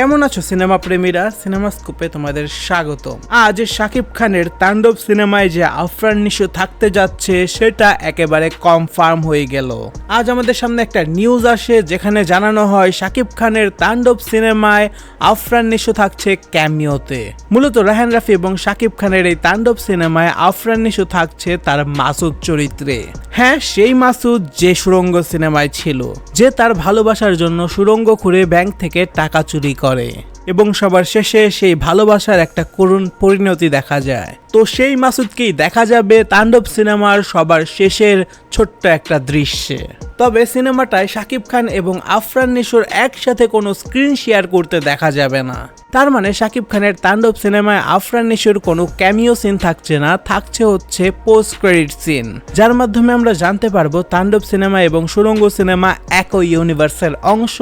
কেমন আছো cinema প্রেমীরা? Cinema স্কুপে তোমাদের স্বাগত আজ শাকিব খানের তাণ্ডব সিনেমায় যে আফরান নিশো থাকতে যাচ্ছে, সেটা একেবারে কনফার্ম হয়ে গেল। আজ আমাদের সামনে একটা নিউজ আসে, যেখানে জানানো হয় শাকিব খানের তাণ্ডব সিনেমায় আফরান নিশো থাকছে ক্যামিওতে মূলত রাহান রাফি এবং শাকিব খানের এই তাণ্ডব সিনেমায় আফরান নিশো থাকছে তার মাসুদ চরিত্রে। হ্যাঁ সেই মাসুদ যে সুরঙ্গ সিনেমায় ছিল, যে তার ভালোবাসার জন্য সুরঙ্গ খুঁড়ে ব্যাংক থেকে টাকা চুরি করে। এবং সবার শেষে সেই ভালোবাসার একটা করুণ পরিণতি দেখা যায়। তো সেই মাসুদকেই দেখা যাবে তাণ্ডব সিনেমার সবার শেষের ছোট্ট একটা দৃশ্যে। তবে সিনেমাটায় শাকিব খান এবং আফরান নিশোর একসাথে কোনো স্ক্রিন শেয়ার করতে দেখা যাবে না। তার মানে শাকিব খানের তাণ্ডব সিনেমায় আফরান নিশোর কোনো ক্যামিও সিন থাকছে না, থাকছে হচ্ছে পোস্ট ক্রেডিট সিন যার মাধ্যমে আমরা জানতে পারব তাণ্ডব সিনেমা এবং সুরঙ্গ সিনেমা একই ইউনিভার্সের অংশ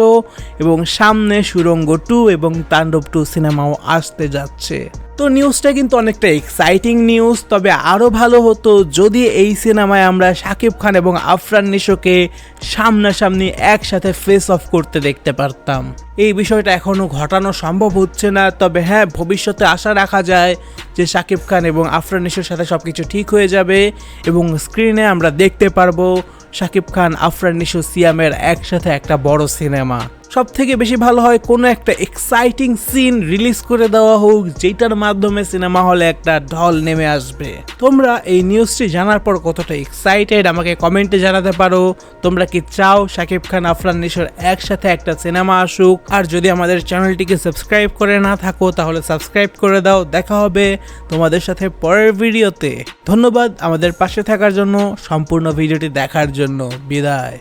এবং সামনে সুরঙ্গ টু এবং তাণ্ডব টু সিনেমাও আসতে যাচ্ছে। তো নিউজটা কিন্তু অনেকটা এক্সাইটিং নিউজ তবে আরও ভালো হতো যদি এই সিনেমায় আমরা শাকিব খান এবং আফরান নিশোকে সামনাসামনি একসাথে ফেস অফ করতে দেখতে পারতাম। এই বিষয়টা এখনও ঘটানো সম্ভব হচ্ছে না, তবে হ্যাঁ ভবিষ্যতে আশা রাখা যায় যে শাকিব খান এবং আফরান নিশোর সাথে সব কিছু ঠিক হয়ে যাবে এবং স্ক্রিনে আমরা দেখতে পারব শাকিব খান, আফরান নিশো, সিয়ামের একসাথে একটা বড় সিনেমা সব থেকে বেশি ভালো হয় কোনো একটা এক্সাইটিং সিন রিলিজ করে দেওয়া হোক যেটার মাধ্যমে সিনেমা হলে একটা ঢল নেমে আসবে। তোমরা এই নিউজটি জানার পর কতটা এক্সাইটেড আমাকে কমেন্টে জানাতে পারো। তোমরা কি চাও শাকিব খান, আফরান, নিশোর একসাথে একটা সিনেমা আসুক? আর যদি আমাদের চ্যানেলটিকে সাবস্ক্রাইব করে না থাকো, তাহলে সাবস্ক্রাইব করে দাও। দেখা হবে তোমাদের সাথে পরের ভিডিওতে ধন্যবাদ আমাদের পাশে থাকার জন্য, সম্পূর্ণ ভিডিওটি দেখার জন্য। বিদায়।